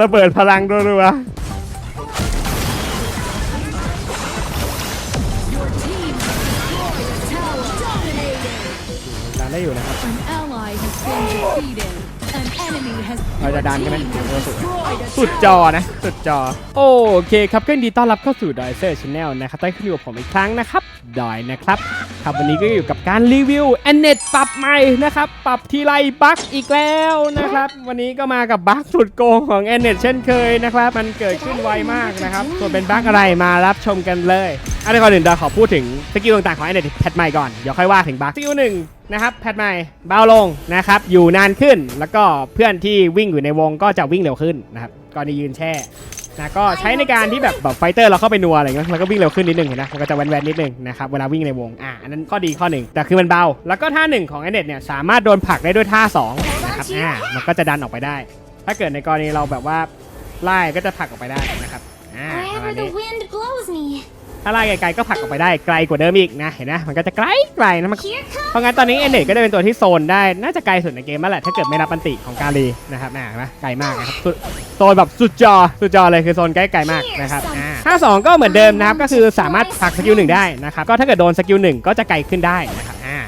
ระเบิดพลังรัว Your team has destroyed a tower. Dominating. ๆดันได้อยู่นะครับ An ally has been defeated. An enemy has เราจะดันกันไหม destroyed a สุดจ tower. อนะ สุดจอ โอเคครับก็ยินดีต้อนรับเข้าสู่ดอยเซอร์ชาแนลนะครับได้ขึ้นอยู่กับผมอีกครั้งนะครับ ดอยนะครับครับวันนี้ก็อยู่กับการรีวิวแอนเน็ตปรับใหม่นะครับ ปรับทีไรบั๊กอีกแล้วนะครับ วันนี้ก็มากับบั๊กสุดโกงของแอนเน็ตเช่นเคยนะครับ มันเกิดขึ้นไวมากนะครับ ส่วนเป็นบั๊กอะไรมารับชมกันเลยอันนี้ก่อนอื่นดอยขอพูดถึงสกิลต่างๆของแอนเน็ตแพทใหม่ก่อนเดี๋ยวค่อยว่าถึงบั๊กสกิลหนึ่งนะครับแพทใหม่เบาลงนะครับอยู่นานขึ้น แล้วก็เพื่อนที่วิ่งอยู่ในวงก็จะวิ่งเร็วขึ้นนะครับกรณียืนแช่ นะก็ใช้ในการที่แบบแบบไฟเตอร์เราเข้าไปนัวอะไรเงี้ยแล้วก็วิ่งเร็วขึ้นนิดนึงเห็นไหมมันก็จะแวนๆนิดนึงนะครับเวลาวิ่งในวงอะอันนั้นข้อดีข้อหนึ่งแต่คือมันเบา แล้วก็ท่าหนึ่งของไอเน็ตเนี่ยสามารถโดนผลักได้ด้วยท่าสองนะครับอ่ามันก็จะดันออกไปได้ ถ้าเกิดในกรณีเราแบบว่าไล่ก็จะผลักออกไปได้นะครับอ่าประมาณ Wherever นี้ the wind blows me. ถ้าไล่ไกลๆก็ผลักออกไปได้ไกลกว่าเดิมอีกนะเห็นไหมมันก็จะไกลไกลนะมัน Here comes เพราะงั้นตอนนี้เอเน็ตก็จะเป็นตัวที่โซนได้น่าจะไกลสุดในเกมแล้วแหละถ้าเกิดไม่นับอันติของกาลีนะครับอ่าเห็นไหมไกลมากนะครับสุดโซนแบบสุดจอสุดจอเลยคือโซนใกล้ไกลมากนะครับอ่าถ้าสองก็เหมือนเดิมนะครับก็คือสามารถผลักสกิลหนึ่งได้นะครับก็ถ้าเกิดโดนสกิลหนึ่งก็จะไกลขึ้นได้นะครับอ่า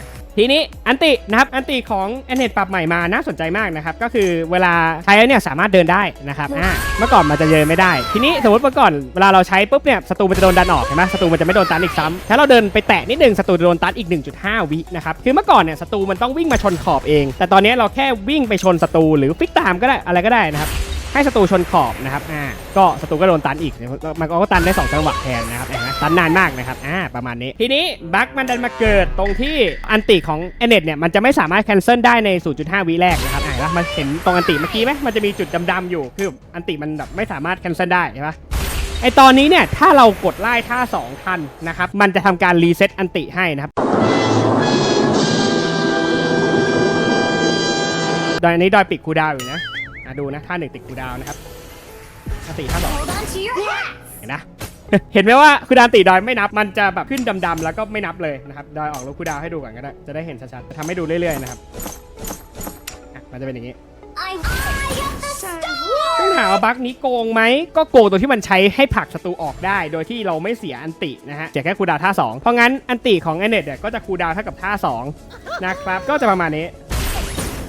ทีนี้อันตินะครับอันติของเอเน็ตปรับใหม่มาน่าสนใจมากนะครับก็คือเวลาใช้แล้วเนี่ยสามารถเดินได้นะครับอ่าเมื่อก่อนมันจะเดินไม่ได้ ทีนี้สมมติเมื่อก่อนเวลาเราใช้ปุ๊บเนี่ยศัตรูมันจะโดนดันออกเห็นไหมศัตรูมันจะไม่โดนตันอีกซ้ำถ้าเราเดินไปแตะนิดนึงศัตรูจะโดนตันอีก 1.5 วินะครับคือเมื่อก่อนเนี่ยศัตรูมันต้องวิ่งมาชนขอบเอง แต่ตอนนี้เราแค่วิ่งไปชนศัตรูหรือฟิกตามก็ได้อะไรก็ได้นะครับ ให้ศัตรูชนขอบนะครับอ่าก็ศัตรูก็โดนตันอีกมันก็ตันได้สองจังหวะแทนนะครับนไหมตันนานมากนะครับอ่าประมาณนี้ ทีนี้บั๊กมันดันมาเกิดตรงที่อันติของเอเน็ตเนี่ยมันจะไม่สามารถแคนเซิลได้ใน 0.5 วิแรกนะครับอ่าแล้วมันเห็นตรงอันติเมื่อกี้ไหมมันจะมีจุดดำๆอยู่คืออันติมันแบบไม่สามารถแคนเซิลได้ใช่ปะไอตอนนี้เนี่ยถ้าเรากดไล่ท่า2ทันนะครับมันจะทำการรีเซ็ตอันติให้นะครับดอยอันนี้ดอยปิดคูดาวอยู่นะ อะดูนะท่าหนึ่งติดคูดาวนะครับอันติท่าสอง hold on to your hat! เห็นนะ เห็นไหมว่าคูดาวน์ติดอยไม่นับ มันจะแบบขึ้นดำๆแล้วก็ไม่นับเลยนะครับ ดอยออกลูกคูดาวให้ดูก่อนก็ได้ จะได้เห็นชัดๆทำให้ดูเรื่อยๆนะครับอะมันจะเป็นอย่างนี้ I, I get the star. ซึ่งถามว่าบั๊กนี้โกงไหม ก็โกงตัวที่มันใช้ให้ผลักศัตรูออกได้ โดยที่เราไม่เสียอันตินะฮะเสียแค่คูลดาวน์ท่า 2 เพราะงั้นอันติของแอนเน็ตเนี่ยก็จะคูลดาวน์เท่ากับท่า 2 นะครับ ก็จะประมาณนี้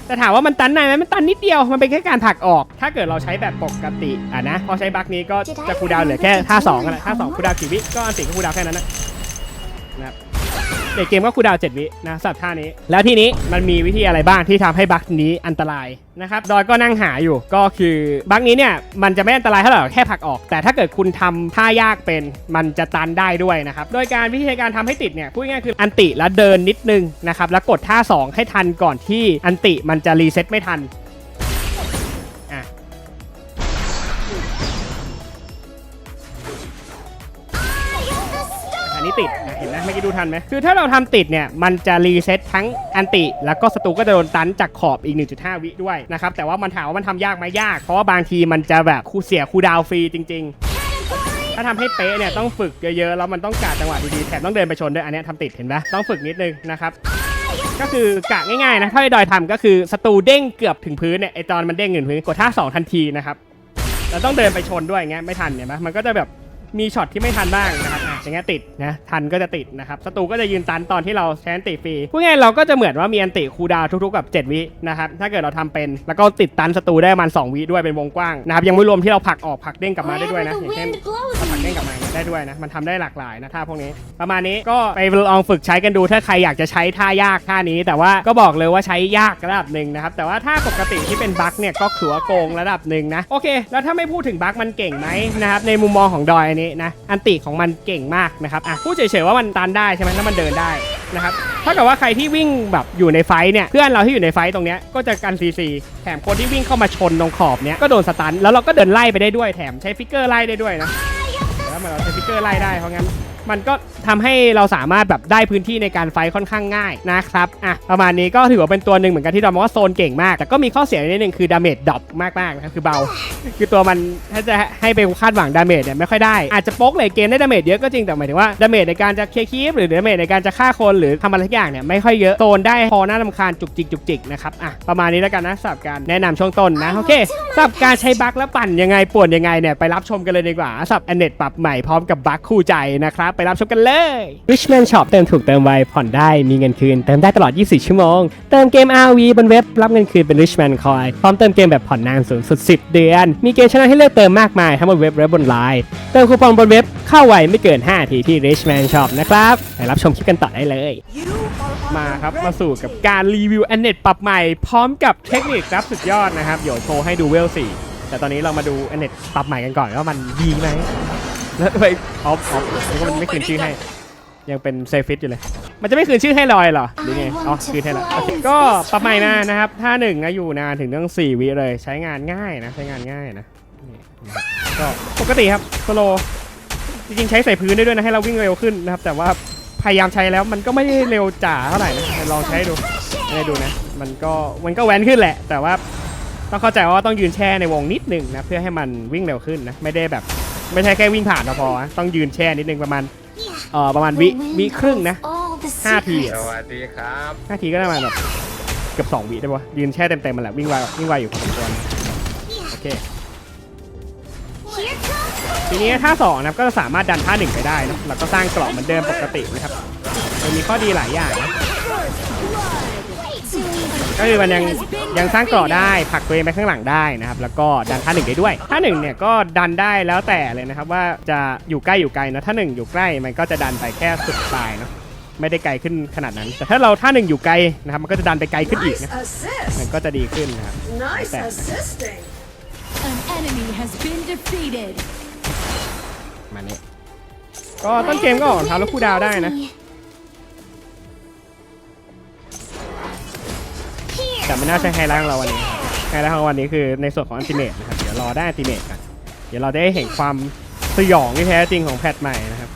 แต่ถามว่ามันตันนานไหมมันตันนิดเดียว มันเป็นแค่การผลักออก ถ้าเกิดเราใช้แบบปกติอะนะ พอใช้บั๊กนี้ก็จะคูลดาวน์เหลือแค่ท่า2กันแหละท่า2คูลดาวน์กี่วิ ก็อันติก็คูลดาวน์แค่นั้นนะนะครับ เด็กเกมก็คูดาวน์7วินะสำหรับท่านี้ แล้วทีนี้มันมีวิธีอะไรบ้างที่ทำให้บั๊กนี้อันตรายนะครับดอยก็นั่งหาอยู่ก็คือบั๊กนี้เนี่ยมันจะไม่อันตรายเท่าไหร่แค่ผลักออก แต่ถ้าเกิดคุณทำท่ายากเป็นมันจะตันได้ด้วยนะครับโดยการวิธีการทำให้ติดเนี่ยพูดง่ายๆคืออันติแล้วเดินนิดนึงนะครับแล้วกดท่า 2 ให้ทันก่อนที่อันติมันจะรีเซ็ตไม่ทันอันนี้ติดอะ ห็นไหมเมื่อกี้ดูทันไหมคือถ้าเราทำติดเนี่ยมันจะรีเซ็ตทั้งอันติ แล้วก็ศัตรูก็จะโดนตันจากขอบอีก 1.5 วิด้วยนะครับแต่ว่ามันถามว่ามันทำยากไหมยาก เพราะว่าบางทีมันจะแบบคูเสียคูดาวฟรีจริง ๆถ้าทำให้เป๊ะเนี่ยต้องฝึกเยอะๆ แล้วมันต้องกะจังหวะดีๆแถมต้องเดินไปชนด้วยอันนี้ทำติดเห็นไหมต้องฝึกนิดนึงนะครับก็คือกะง่ายๆนะถ้าไอ้ดอยทำก็คือศัตรูเด้งเกือบถึงพื้นเนี่ยไอตอนมันเด้งถึงพื้นกดท่าสองทันทีนะครับแล้วต้องเดินไปชนด้วยงเงี้ยไม่ทันเนี่ยไหมมันก็จะแบบมีช็อตที่ไม่ทันบ้างนะครับ อะอย่างเงี้ยติดนะทันก็จะติดนะครับศัตรูก็จะยืนตันตอนที่เราใช้อันติฟรีพูดง่ายๆเราก็จะเหมือนว่ามีอันติคูลดาวน์ทุกๆแบบ7วินะครับถ้าเกิดเราทำเป็นแล้วก็ติดตันศัตรูได้ประมัน2วิด้วยเป็นวงกว้างนะครับยังไม่รวมที่เราผลักออกผลักเด้งกลับมาได้ด้วย Wherever นะ the อย่างเช่น wind blows ถ้าผลัก me. เด้งกลับมาอย่างเงี้ยได้ด้วยนะมันทำได้หลากหลายนะท่าพวกนี้ ประมาณนี้ก็ไปลองฝึกใช้กันดูถ้าใครอยากจะใช้ท่ายากท่านี้ แต่ว่าก็บอกเลยว่าใช้ยากระดับหนึ่งนะครับแต่ว่าถ้าปกติที่เป็นบั๊กเนี่ยก็ถือว่าโกงระดับหนึ่งนะโอเค แล้วถ้าไม่พูดถึงบั๊กมันเก่งไหมนะครับในมุมมองของดอยอันนี้นะอันติของมันเก่งมากนะครับอะพูดเฉยๆว่ามันตันได้ใช่ไหมแล้วมันเดินได้นะครับถ้าเกิดว่าใครที่วิ่งแบบอยู่ในไฟเนี่ยเพื่อนเราที่อยู่ในไฟตรงเนี้ยก็จะกันซีซีแถมคนที่วิ่งเข้ามาชนตรงขอบเนี้ยก็โดนสตันแล้วเราก็เดินไล่ไปได้ด้วยแถมใช้ฟิกเกอร์ไล่ได้ด้วยนะแล้วมันเราใช้ฟิกเกอร์ไล่ได้เพราะงั้น มันก็ทำให้เราสามารถแบบได้พื้นที่ในการไฟค่อนข้างง่ายนะครับอะประมาณนี้ก็ถือว่าเป็นตัวหนึ่งเหมือนกันที่เรามองว่าโซนเก่งมากแต่ก็มีข้อเสียนิดนึงคือดาเมจดรอปมากๆนะครับคือเบา คือตัวมันถ้าจะให้ไปคาดหวังดาเมจเนี่ยไม่ค่อยได้อาจจะโป๊กเลยเกมได้ดาเมจเยอะก็จริงแต่หมายถึงว่าดาเมจในการจะเคลียร์คีฟหรือดาเมจในการจะฆ่าคนหรือทำอะไรทุกอย่างเนี่ยไม่ค่อยเยอะโซนได้พอหน่ารำคาญจุกจิกจุกจิกนะครับอะประมาณนี้แล้วกันนะสำหรับการแนะนำช่วงต้นนะโอเคสำหรับการใช้บั๊กแล้วปั่นยังไงป่วนยังไงเนี่ยไปรับชมกันเลยดีกว่าสำหรับแอนเน็ตปรับใหม่พร้อมกับบั๊กคู่ใจนะครับไปรับชมกันเลย Richman Shop เติมถูกเติมไวผ่อนได้มีเงินคืน เติมได้ตลอด 24 ชั่วโมง เติมเกม RV บนเว็บรับเงินคืนเป็น Richman Coin พร้อมเติมเกมแบบผ่อนนานสูงสุด 10 เดือน มีเกมชนะให้เลือกเติมมากมายทั้งบนเว็บและบนไลน์เติมคูปองบนเว็บเข้าไวไม่เกิน 5 ทีที่ Richman Shop นะครับไปรับชมคลิปกันต่อได้เลย มาครับมาสู่กับการรีวิว a n น e t ปรับใหม่พร้อมกับเทคนิครับสุดยอดนะครับเดี๋ยวโชว์ให้ดูเวล4แต่ตอนนี้เรามาดู a n น e t ปรับใหม่กันก่อนว่ามันดีไหม แล้วไปออฟออฟแล้วก็มันไม่คืนชื่อให้ ยังเป็นเซฟิตอยู่เลย มันจะไม่คืนชื่อให้ลอยเหรอหรือไงอ๋อคืนให้แล้วโอเคก็ปรับใหม่มานะครับท่าหนึ่งนะอยู่นานถึงเรื่อง4วิเลยใช้งานง่ายนะใช้งานง่ายนะนี่นะครับก็ปกติครับสโลจริงๆใช้ใส่พื้นได้ด้วยนะให้เราวิ่งเร็วขึ้นนะครับ แต่ว่าพยายามใช้แล้วมันก็ไม่ได้เร็วจ๋าเท่าไหร่นะลองใช้ดูให้ดูนะ มันก็มันก็แว้นขึ้นแหละ แต่ว่าต้องเข้าใจว่าต้องยืนแช่ในวงนิดหนึ่งนะเพื่อให้มันวิ่งเร็วขึ้นนะไม่ได้แบบ ไม่ใช่แค่วิ่งผ่านก็พอนะต้องยืนแช่นิดนึงประมาณเอ่อประมาณวิวิครึ่งนะ All the ห้าที secrets. อะสวัสดีครับห้าทีก็ประมาณแบบเกือบสองวิได้ปะยืนแช่เต็มๆมันแหละวิ่งไววิ่งไวอยู่พอสมควรโอเค Here comes ทีนี้ท่าสองนะครับก็จะสามารถดันท่าหนึ่งไปได้นะแล้วก็สร้างกรอบเหมือนเดิมปกตินะครับมันมีข้อดีหลายอย่างนะ way too easy. ก็คือมันยังยังสร้างกรอบได้ผลักตัวเองไปข้างหลังได้นะครับ แล้วก็ดันท่าหนึ่งได้ด้วยท่าหนึ่งเนี่ยก็ดันได้แล้วแต่เลยนะครับ ว่าจะอยู่ใกล้อยู่ไกลนะถ้าหนึ่งอยู่ใกล้มันก็จะดันไปแค่สุดปลายเนาะไม่ได้ไกลขึ้นขนาดนั้น แต่ถ้าเราท่าหนึ่งอยู่ไกลนะครับ มันก็จะดันไปไกลขึ้นอีก Nice นะ assist. มันก็จะดีขึ้นนะครับ Nice That. assisting. An enemy has been defeated. มาเนี่ยก็ต้นเกมก็ออกรองเท้าแล้วคู่ดาวได้นะ ไม่น่าใช่ไฮไลท์ของเราวันนี้ไฮไลท์ของเราวันนี้คือในส่วนของอันติเมตนะครับเดี๋ยวรอได้อันติเมตกันเดี๋ยวเราได้เห็นความสยองที่แท้จริงของแพทใหม่นะครับ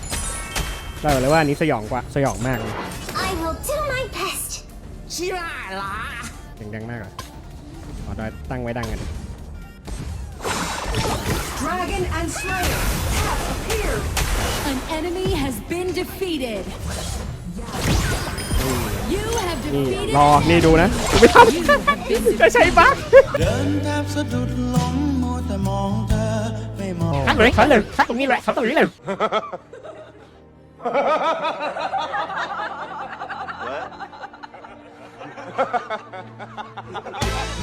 เราบอกเลยว่าอันนี้สยองกว่าสยองมากเลย I will do my best. เสียงดังมากเลยขอได้ตั้งไว้ดังกัน Dragon and Slayer have appeared. An enemy has been defeated. You have นี่ defeated. รอ นี่ดูนะกูไม่ท You have been ำจะใช้บั๊กเดินแทบสะดุดล้มมัวแต่มองเธอไม่มองคัดเลยคัดเลยคัดตรงนี้แหละคัดตรงนี้เลย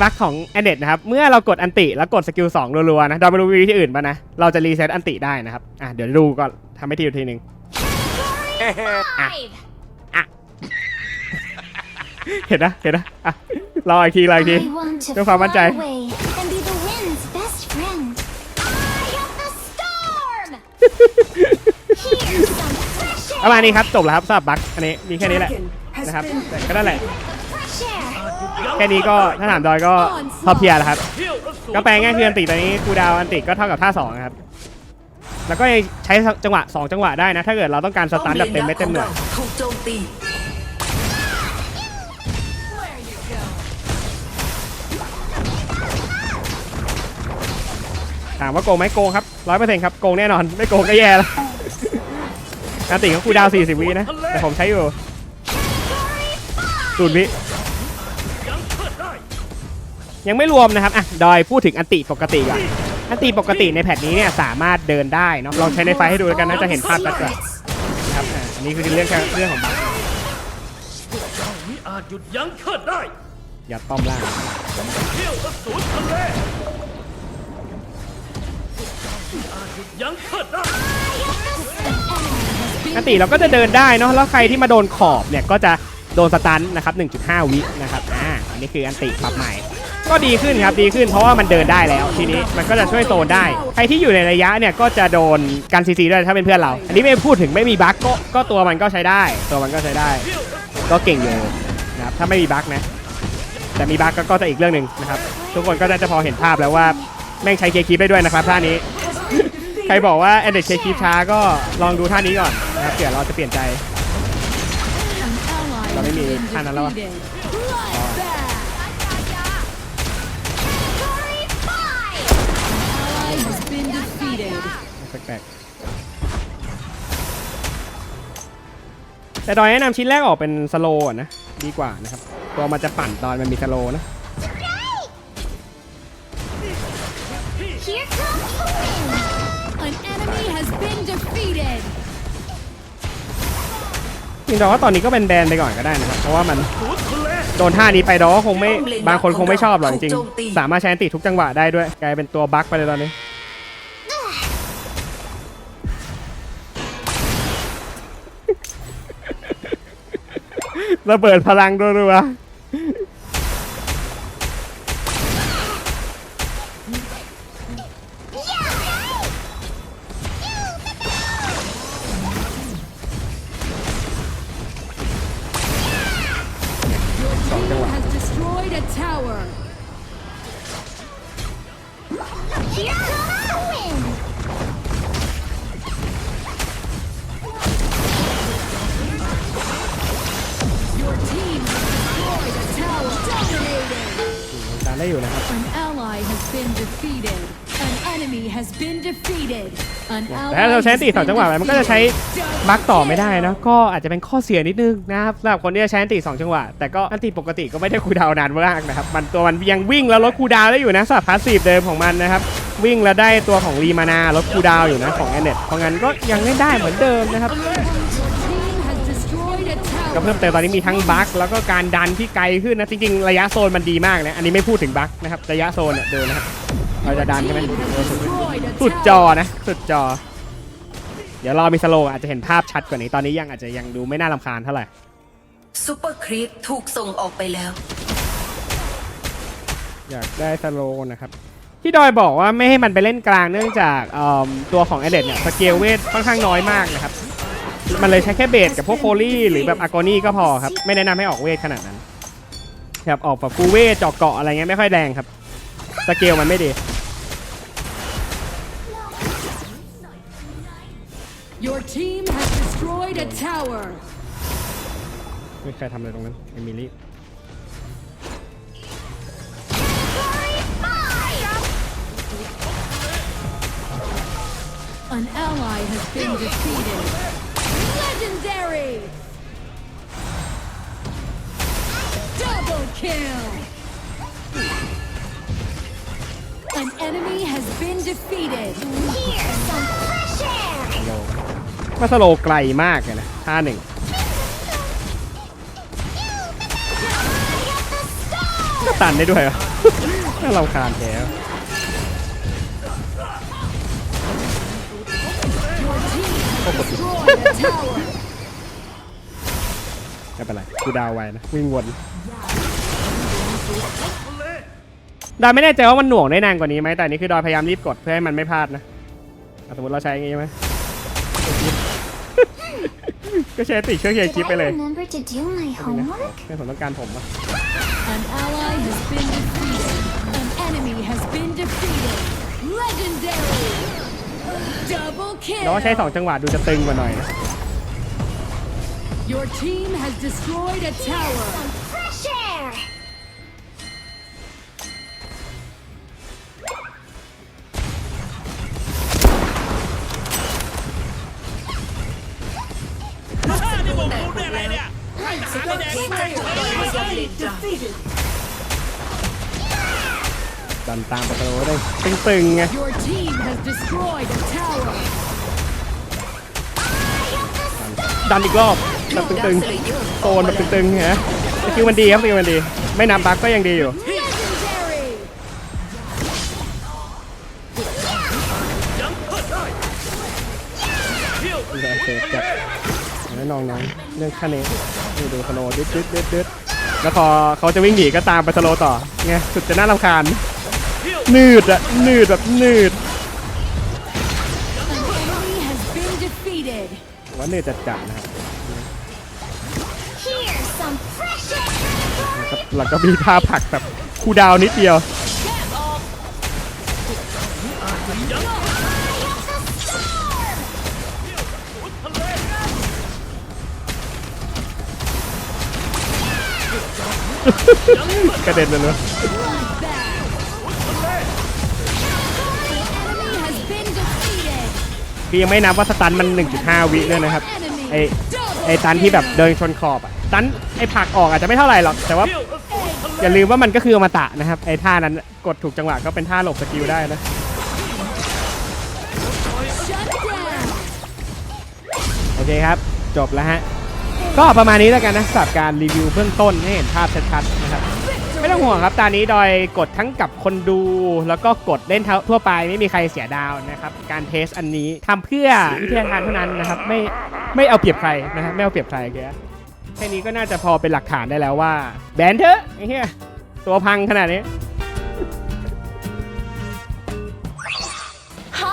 บั๊กของแอนเดตนะครับ เมื่อเรากดอันติแล้วกดสกิล2รัวๆนะเราไปดูวิธีอื่นป่ะนะ เราจะรีเซ็ตอันติได้นะครับ อะเดี๋ยวดูก่อนทำให้ทีทีหนึ่ง Five. เห็นนะเห็นนะอะรออีกทีรออีกที I want to ด้วยความมั่นใจ fly away and be the wind's best friend. Eye of the storm. Here's some fresh ประมาณ air. นี้ครับจบแล้วครับสำหรับบั๊กอันนี้มีแค่นี้แหละ Dragon has นะครับ been แต่ก็นั่นแหละ Fresh air. แค่นี้ก็ถ้าถามดอยก็พอเพียร์แล้วครับ ก็แปลง่ายคืออันติตอนนี้กูดาวอันติก็เท่ากับท่า2นะครับ แล้วก็ใช้จังหวะ 2 จังหวะได้นะ ถ้าเกิดเราต้องการสตาร์ทแบบเต็มเม็ดเต็มหน่วยถูกโจมตี ถามว่าโกงไหมโกงครับร้อยเปอร์เซ็นต์ครับโกงแน่นอน ไม่โกงก็แย่แล้วอันติของกูดาว 40 วินะ แต่ผมใช้อยู่ศูนย์วิยังไม่รวมนะครับ อะ ดอยพูดถึงอันติปกติก่อนอันติปกติในแพทนี้เนี่ยสามารถเดินได้เนาะ ลองใช้ในไฟล์ให้ดูแล้วกันน่าจะเห็นภาพชัดกว่า Secrets. นะครับอะอันนี้คือเรื่องแค่เรื่องของบัคมิอาจหยุดยั้งเคิดได้ อย่าต้อมล่างเที่ยวอสูรทะเลมิอาจห ยังเคิดได้อันติเราก็จะเดินได้เนาะแล้วใครที่มาโดนขอบเนี่ยก็จะโดนสตันนะครับ 1.5 วินะครับอ่าอันนี้คืออันติปรับใหม่ ก็ดีขึ้นครับดีขึ้นเพราะว่ามันเดินได้แล้วทีนี้มันก็จะช่วยโซนได้ ใครที่อยู่ในระยะเนี่ยก็จะโดนกันซีซีด้วยถ้าเป็นเพื่อนเรา อันนี้ไม่พูดถึงไม่มีบั๊กก็ก็ตัวมันก็ใช้ได้ ตัวมันก็ใช้ได้ ก็เก่งอยู่นะครับถ้าไม่มีบั๊กนะแต่มีบั๊กก็จะอีกเรื่องหนึ่งนะครับทุกคนก็จะพอเห็นภาพแล้วว่าแม่งใช้เคคีได้ด้วยนะครับท่านี้ ใครบอกว่าแอนเดอร์เคคีช้าก็ลองดูท่านี้ก่อนนะครับเผื่อเราจะเปลี่ยนใจ An ally Dami has may been ano lang ah. defeated. Bloodbath. Category 5! Ally has been defeated. แปลกๆแต่ดอยแนะนำชิ้นแรกออกเป็นสโลว์นะ ดีกว่านะครับตัวมันจะปั่นตอนมันมีสโลว์นะ Here comes the wind! An enemy has been defeated. จริงๆดอว่าตอนนี้ก็เป็นแบนไปก่อนก็ได้นะครับ เพราะว่ามันโดนท่านี้ไปดอก็คงไม่บางคนคงไม่ชอบหรอกจริงๆสามารถใช้อันติทุกจังหวะได้ด้วย กลายเป็นตัวบั๊กไปเลยตอนนี้ ระเบิดพลังรัวๆ อยู่นะครับ An ally has been defeated. An enemy has been defeated. An แต่ถ้าเรา ally ใช้ has ตีสอง been จังหวะไปมันก็จะใช้ defeated. บั๊กต่อไม่ได้นะก็อาจจะเป็นข้อเสียนิดนึงนะครับสำหรับคนที่จะใช้อันติสองจังหวะ แต่ก็อันติปกติก็ไม่ได้คูลดาวน์นานมากนะครับ มันตัวมันยังวิ่งแล้วลดคูลดาวน์ได้อยู่นะสำหรับพาสซีฟเดิมของมันนะครับ วิ่งแล้วได้ตัวของรีมานาลดคูลดาวน์อยู่นะของแอนเน็ตเพราะงั้นก็ยังเล่นได้เหมือนเดิมนะครับ Team has destroyed a ก็ tower. เพิ่มเติมตอนนี้มีทั้งบั๊กแล้วก็การดันที่ไกลขึ้นนะจริงๆระยะโซนมันดีมากนะอันนี้ไม่พูดถึงบั๊กนะครับระยะโซนเนี่ยดูนะครับเราจะดันใช่ไหม Team has destroyed a สุดจอ tower. นะสุดจอ เดี๋ยวรอมีสโลว์อาจจะเห็นภาพชัดกว่านี้ตอนนี้ยังอาจจะยังดูไม่น่ารำคาญเท่าไหร่ซูเปอร์ครีปถูกส่งออกไปแล้ว อยากได้สโลว์นะครับที่ดอยบอกว่าไม่ให้มันไปเล่นกลางเนื่องจากเอิ่มตัวของเอเดเนี่ยสเกลเวทค่อนข้างน้อยมากนะครับ มันเลยใช้แค่เบสกับพวกโคลี่หรือแบบอากอนี่ก็พอครับ ไม่แนะนำให้ออกเวทขนาดนั้นครับออกแบบฟูลเวทเจาะเกาะอะไรเงี้ยไม่ค่อยแรงครับสเกลมันไม่ดี Your team has destroyed a tower. ไม่มีใครทำอะไรตรงนั้นเอมิลี่ An ally has been defeated. Legendary! Double kill! An enemy has been defeated. Here's some fresh air! โลว่าสโลว์ไกลมากเลยนะท่าหนึ่ง ก็ตันได้ด้วยเหรอ น่ารำคาญแท้ Destroyed a tower. ไม่เป็นไรกูดาวไว้นะวิ่งวนดอยไม่แน่ใจว่ามันหน่วงได้นานกว่านี้ไหมแต่อันนี่คือดอยพยายามรีบกดเพื่อให้มันไม่พลาดนะอะสมมติเราใช้อย่างงี้ใช่ไหมก็ใช้ติช่วยเคลียร์คลิป Did ไป I เลย remember to do my นะ homework? ไม่ผมต้องการผมอะ An ally has been defeated. An enemy has been defeated. Legendary! Double แล้วก็ใช้ kill! สองจังหวะดูจะตึงกว่าหน่อยนะ Your team has destroyed a tower. Fresh air! ดันตามไปตลอดเลยตึงๆไง Your team has destroyed a tower. ดันอีกรอบ แบบตึงๆโซนแบบตึงๆฮะสกิลมันดีครับสกิลมันดี ไม่นำบักก็ยังดีอยู่ Legendary! ดูแลเซฟจัดแล้วน้องน้องเรื่องคันนี้ดูดูสโลว์ดึ๊ดดึ๊ดดึ๊ดดึ๊ดแล้วพอเขาจะวิ่งหนีก็ตามไปสโลว์ต่อไงสุดจะน่ารำคาญหนืดอะหนืดแบบหนืด An enemy has been defeated. ว่าหนืดจัดจัดๆนะ หลังก็มีท่าผักแบบคูดาวนิดเดียวกระเด็นเลยเนอะคือยังไม่นับว่าสตันมัน 1.5 วิด้วยนะครับ ไอไอตันที่แบบเดินชนขอบอะ ตันไอผักออกอาจจะไม่เท่าไหร่หรอก แต่ว่า อย่าลืมว่ามันก็คืออมตะนะครับไอ้ท่านั้นกดถูกจังหวะก็เป็นท่าหลบสกิลได้นะโอเคครับ จบแล้วฮะ ก็ประมาณนี้แล้วกันนะสำหรับการรีวิวเบื้องต้นให้เห็นภาพชัดๆนะครับไม่ต้องห่วงครับตอนนี้ดอยกดทั้งกับคนดู แล้วก็กดเล่นทั่วไปไม่มีใครเสียดาวนะครับ การเทสอันนี้ทำเพื่อวิทยาทานเท่านั้นนะครับ ไม่ไม่เอาเปรียบใครนะครับไม่เอาเปรียบใครแก แค่นี้ก็น่าจะพอเป็นหลักฐานได้แล้วว่า แบนเถอะไอ้เหี้ยตัวพังขนาดนี้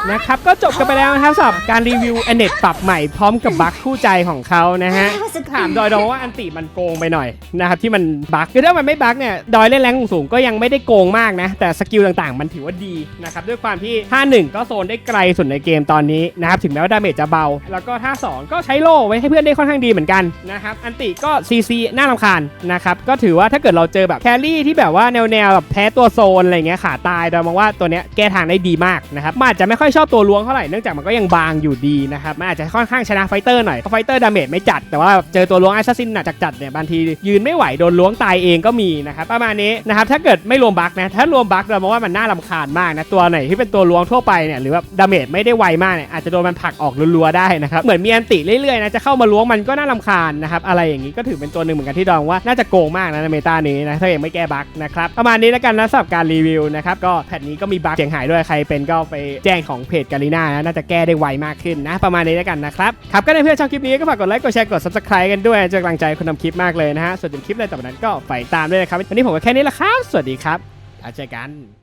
นะครับก็จบกันไปแล้วนะครับสำหรับการรีวิว a อเน็ตปรับใหม่พร้อมกับบั๊กคู่ใจของเขานะฮะถามดอยดองว่าอันติมันโกงไปหน่อยนะครับที่มันบั๊กคือถ้ามันไม่บั๊กเนี่ยดอยเล่นแรงสูงๆก็ยังไม่ได้โกงมากนะ แต่สกิลต่างๆ มันถือว่าดีนะครับด้วยความที่ท่า1ก็โซนได้ไกลสุดในเกมตอนนี้นะครับถึงแม้ว่าดาเมจจะเบา แล้วก็ท่า 2 ก็ใช้โล่ไว้ให้เพื่อนได้ค่อนข้างดีเหมือนกันนะครับอันติก็ซีซีน่ารำคาญนะครับก็ถือว่าถ้าเกิดเราเจอแบบแครี่ที่แบบว่าแนวๆแบบแพ้ตัวโซนอะไรเงี้ยขาตายดอยมองว่าตัวเนี้ยแก้ทางได้ดีมากนะครับมันอาจจะไม่ค่อยชอบตัวล้วงเท่าไหร่เนื่องจากมันก็ยังบางอยู่ดีนะครับมันอาจจะค่อนข้างชนะไฟเตอร์หน่อยเพราะไฟเตอร์ดาเมจไม่จัดแต่ว่าเจอตัวล้วงแอสซัสซินหนักจัดๆเนี่ยบางทียืนไม่ไหวโดนล้วงตายเองก็มีนะครับประมาณนี้นะครับถ้าเกิดไม่รวมบั๊กนะถ้ารวมบั๊กเรามองว่ามันน่ารำคาญมากนะตัวไหนที่เป็นตัวล้วงทั่วไปเนี่ยหรือว่าดาเมจไม่ได้ไวมากเนี่ยอาจจะโดนมันผลักออกรัวๆได้นะครับเหมือนมีอันติเรื่อยๆนะจะเข้ามาล้วงมันก็น่ารำคาญนะครับอะไรอย่างนี้ก็ถือเป็นตัวหนึ่งเหมือนกันที่ดองว่าน่าจะโกงมากนะในเมตานี้นะถ้ายังไม่แก้บั๊กนะครับประมาณนี้แล้วกันนะสำหรับการรีวิวนะครับก็แพทนี้ก็มีบั๊กเสียงหายด้วยใครเป็นก็ไปแจ้งของเพจกาลีนานะน่าจะแก้ได้ไวมากขึ้นนะ ประมาณนี้แล้วกันนะครับครับก็ในเพื่อนชอบคลิปนี้ก็ฝากกดไลค์กดแชร์กด subscribe กันด้วยจะกำลังใจคนทำคลิปมากเลยนะฮะส่วนคลิปอะไรต่อไปนั้นก็ไปตามด้วยนะครับวันนี้ผมก็แค่นี้ละครับ สวัสดีครับอาเจอกัน